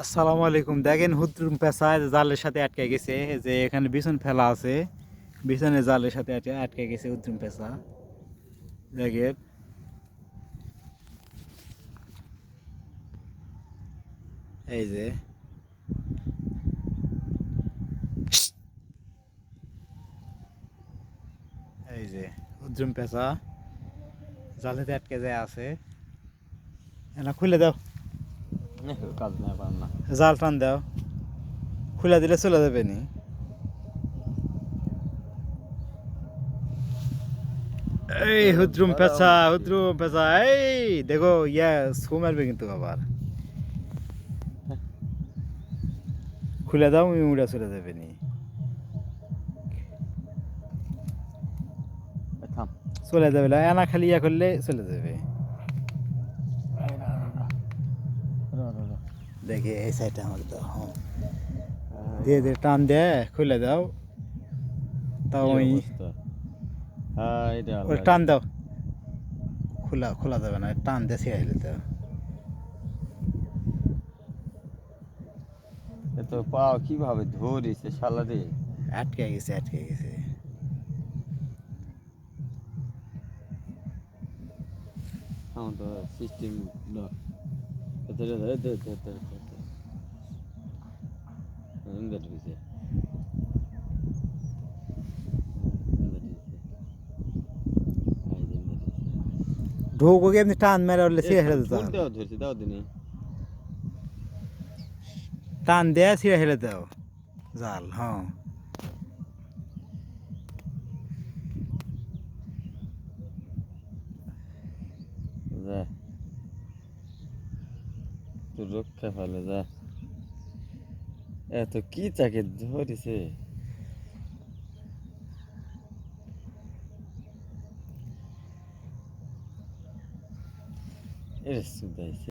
আসসালামু আলাইকুম। দেখেন হুদ্রুম পেঁচা জালের সাথে আটকে গেছে। যে এখানে বিছন ফেলা আছে বিছনে জালের সাথে আটকে আটকে গেছে হুদ্রুম পেঁচা। দেখেন। এই যে। এই যে হুদ্রুম পেঁচা। জালেতে আটকে যায় আছে। এনা খুলে দাও। কাজ না। জাল টান দাও। খুলে দিলে চলে যাবে নি। এই হুদ্রুম পেঁচা হুদ্রুম পেঁচা। এই দেখো ইয়া সু মারবে কিন্তু আবার। খুলে দাও আমি উড়া চলে যাবে নি। চলে যাবে এনা খালি ইয়া করলে চলে যাবে। দেখে এই সাইডটা আমার দাও হ্যাঁ। দিয়ে দিয়ে টান দে খুলে দাও। তাও ওই হ্যাঁ ওই টান দাও। খোলা খোলা যাবে না টান দিয়ে ছিঁড়ে দিতে তো পাও কীভাবে ধরিছে শালা আটকে গেছে আটকে গেছে। আমার তো সিস্টেম ধরে ধরে ধরে ধরে ধরে ধরে ধরেছে ঢোক এমনি টান মেরে উঠলে ছিঁড়ে হেলে দিতে। দাও ধরছে দাও দিনে। টান দিয়ে ছিঁড়ে হেলে দাও। জাল হ্যাঁ। যা। তো রক্ষা ভালো যা এত কি তাকে ধরেছে? এর সুদাইছে।